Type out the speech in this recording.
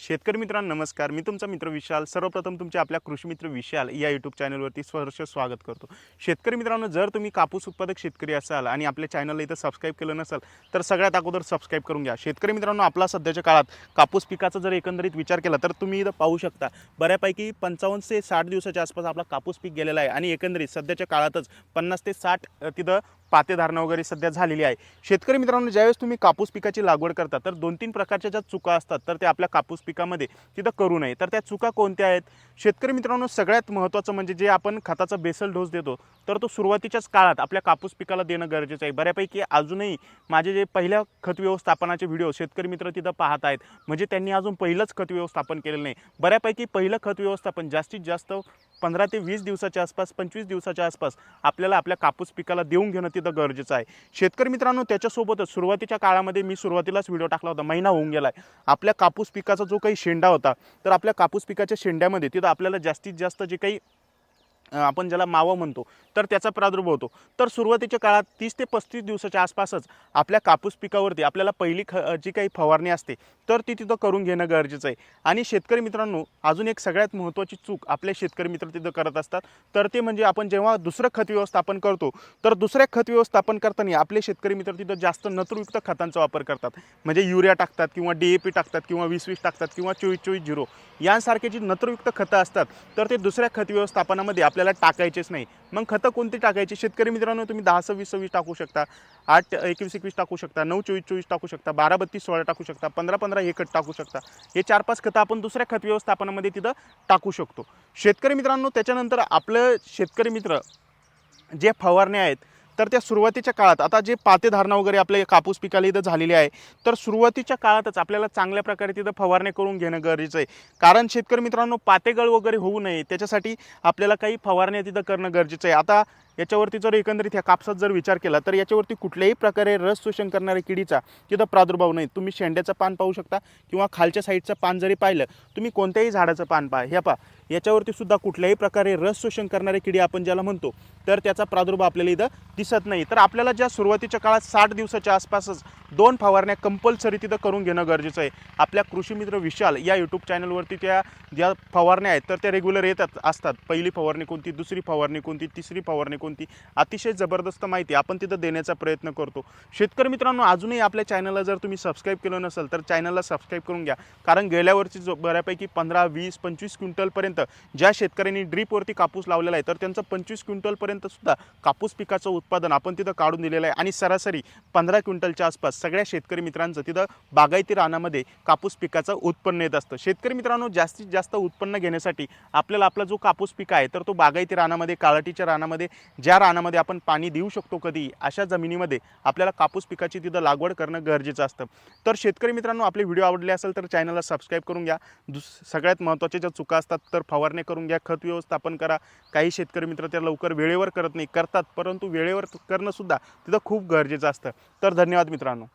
शेतकरी मित्रांनो नमस्कार. मी तुमचा मित्र विशाल. सर्वप्रथम तुमचे आपल्या कृषी मित्र विशाल या यूट्यूब चॅनलवरती सहर्ष स्वागत करतो. शेतकरी मित्रांनो जर तुम्ही कापूस उत्पादक शेतकरी असाल आणि आपल्या चॅनलला इथं सबस्क्राईब केलं नसाल तर सगळ्यात अगोदर सबस्क्राईब करून घ्या. शेतकरी मित्रांनो आपला सध्याच्या काळात कापूस पिकाचा जर एकंदरीत विचार केला तर तुम्ही इथं पाहू शकता बऱ्यापैकी पंचावन्न ते साठ दिवसाच्या आसपास आपला कापूस पीक गेलेला आहे. आणि एकंदरीत सध्याच्या काळातच पन्नास ते साठ तिथं पातेधारणा वगैरे सध्या झालेली आहे. शेतकरी मित्रांनो ज्यावेळेस तुम्ही कापूस पिकाची लागवड करता तर दोन तीन प्रकारच्या ज्या चुका असतात तर त्या आपल्या कापूस पिकामध्ये तिथं करू नये. तर त्या चुका कोणत्या आहेत? शेतकरी मित्रांनो सगळ्यात महत्त्वाचं म्हणजे जे आपण खताचा बेसल डोस देतो तर तो सुरुवातीच्याच काळात आपल्या कापूस पिकाला देणं गरजेचं आहे. बऱ्यापैकी अजूनही माझे जे पहिल्या खत व्यवस्थापनाचे व्हिडिओ शेतकरी मित्र तिथं पाहत आहेत म्हणजे त्यांनी अजून पहिलंच खत व्यवस्थापन केलेलं नाही. बऱ्यापैकी पहिलं खत व्यवस्थापन जास्तीत जास्त पंधरा ते वीस दिवसाच्या आसपास पंचवीस दिवसाच्या आसपास आपल्याला आपल्या कापूस पिकाला देऊन घेणं तिथं गरजेचं आहे. शेतकरी मित्रांनो त्याच्यासोबतच सुरुवातीच्या काळामध्ये मी सुरुवातीलाच व्हिडिओ टाकला होता महिना होऊन गेला आहे आपल्या कापूस पिकाचा जो काही शेंडा होता तर आपल्या कापूस पिकाच्या शेंड्यामध्ये तिथं आपल्याला जास्तीत जास्त जे काही आपण ज्याला मावं म्हणतो तर त्याचा प्रादुर्भाव होतो. तर सुरुवातीच्या काळात तीस ते पस्तीस दिवसाच्या आसपासच आपल्या कापूस पिकावरती आपल्याला पहिली ख जी काही फवारणी असते तर ती तिथं करून घेणं गरजेचं आहे. आणि शेतकरी मित्रांनो अजून एक सगळ्यात महत्त्वाची चूक आपले शेतकरी मित्र तिथं करत असतात तर ते म्हणजे आपण जेव्हा दुसरं खत व्यवस्थापन करतो तर दुसऱ्या खत व्यवस्थापन करताना आपले शेतकरी मित्र तिथं जास्त नत्रयुक्त खतांचा वापर करतात. म्हणजे युरिया टाकतात किंवा डी ए पी टाकतात किंवा वीस वीस टाकतात किंवा चोवीस चोवीस झिरो. यांसारखे जी नत्रयुक्त खतं असतात तर ते दुसऱ्या खत व्यवस्थापनामध्ये आपल्याला टाकायचेच नाही. मग खतं कोणती टाकायची? शेतकरी मित्रांनो तुम्ही दहा सव्वीस सव्वीस टाकू शकता. आठ एकवीस एकवीस टाकू शकता. नऊ चोवीस चोवीस टाकू शकता. बारा बत्तीस सोळा टाकू शकता. पंधरा पंधरा हे खत टाकू शकता. हे चार पाच खतं आपण दुसऱ्या खत व्यवस्थापनामध्ये तिथं टाकू शकतो. शेतकरी मित्रांनो त्याच्यानंतर आपलं शेतकरी मित्र जे फवारण्या आहेत तर त्या सुरुवातीच्या काळात आता जे पाते धारणा वगैरे आपल्या कापूस पिकाला इथं झालेली आहे तर सुरुवातीच्या काळातच आपल्याला चांगल्या प्रकारे तिथं फवारणी करून घेणं गरजेचं आहे. कारण शेतकरी मित्रांनो पातेगळ वगैरे होऊ नये त्याच्यासाठी आपल्याला काही फवारण्या तिथं करणं गरजेचं आहे. आता याच्यावरती जर एकंदरीत ह्या कापसात जर विचार केला तर याच्यावरती कुठल्याही प्रकारे रस शोषण करणाऱ्या किडीचा तिथं प्रादुर्भाव नाही. तुम्ही शेंड्याचं पान पाहू शकता किंवा खालच्या साईडचं पान जरी पाहिलं तुम्ही कोणत्याही झाडाचं पान पहा. ह्या पहा याच्यावरती सुद्धा कुठल्याही प्रकारे रस शोषण करणारी किडी आपण ज्याला म्हणतो तर त्याचा प्रादुर्भाव आपल्याला इथं दिसत नाही. तर आपल्याला ज्या सुरुवातीच्या काळात साठ दिवसाच्या आसपासच दोन फवारण्या कंपल्सरी तिथं करून घेणं गरजेचं आहे. आपल्या कृषी मित्र विशाल या यूट्यूब चॅनलवरती त्या ज्या फवारण्या आहेत तर त्या रेग्युलर येतात असतात. पहिली फवारणी कोणती दुसरी फवारणी कोणती तिसरी फवारणी कोणती कोणती? अतिशय जबरदस्त माहिती आपण तिथं देण्याचा प्रयत्न करतो. शेतकरी मित्रांनो अजूनही आपल्या चॅनलला जर तुम्ही सबस्क्राईब केलं नसेल तर चॅनलला सबस्क्राईब करून घ्या. कारण गेल्या वर्षी जो बऱ्यापैकी पंधरा वीस पंचवीस क्विंटलपर्यंत ज्या शेतकऱ्यांनी ड्रीपवरती कापूस लावलेला आहे तर त्यांचं पंचवीस क्विंटलपर्यंत सुद्धा कापूस पिकाचं उत्पादन आपण तिथं काढून दिलेलं आहे. आणि सरासरी पंधरा क्विंटलच्या आसपास सगळ्या शेतकरी मित्रांचं तिथं बागायती रानामध्ये कापूस पिकाचं उत्पन्न येत असतं. शेतकरी मित्रांनो जास्तीत जास्त उत्पन्न घेण्यासाठी आपल्याला आपला जो कापूस पिक आहे तर तो बागायती रानामध्ये काळाटीच्या रानामध्ये ज्या रानामध्ये आपण पाणी देऊ शकतो कधी अशा जमिनीमध्ये आपल्याला कापूस पिकाची तिथं लागवड करणं गरजेचं असतं. तर शेतकरी मित्रांनो आपले व्हिडिओ आवडले असेल तर चॅनलला सबस्क्राईब करून घ्या. दुस सगळ्यात महत्त्वाच्या ज्या चुका असतात तर फवारणी करून घ्या. खत व्यवस्थापन करा. काही शेतकरी मित्र त्या लवकर वेळेवर करत नाही करतात. परंतु वेळेवर करणंसुद्धा तिथं खूप गरजेचं असतं. तर धन्यवाद मित्रांनो.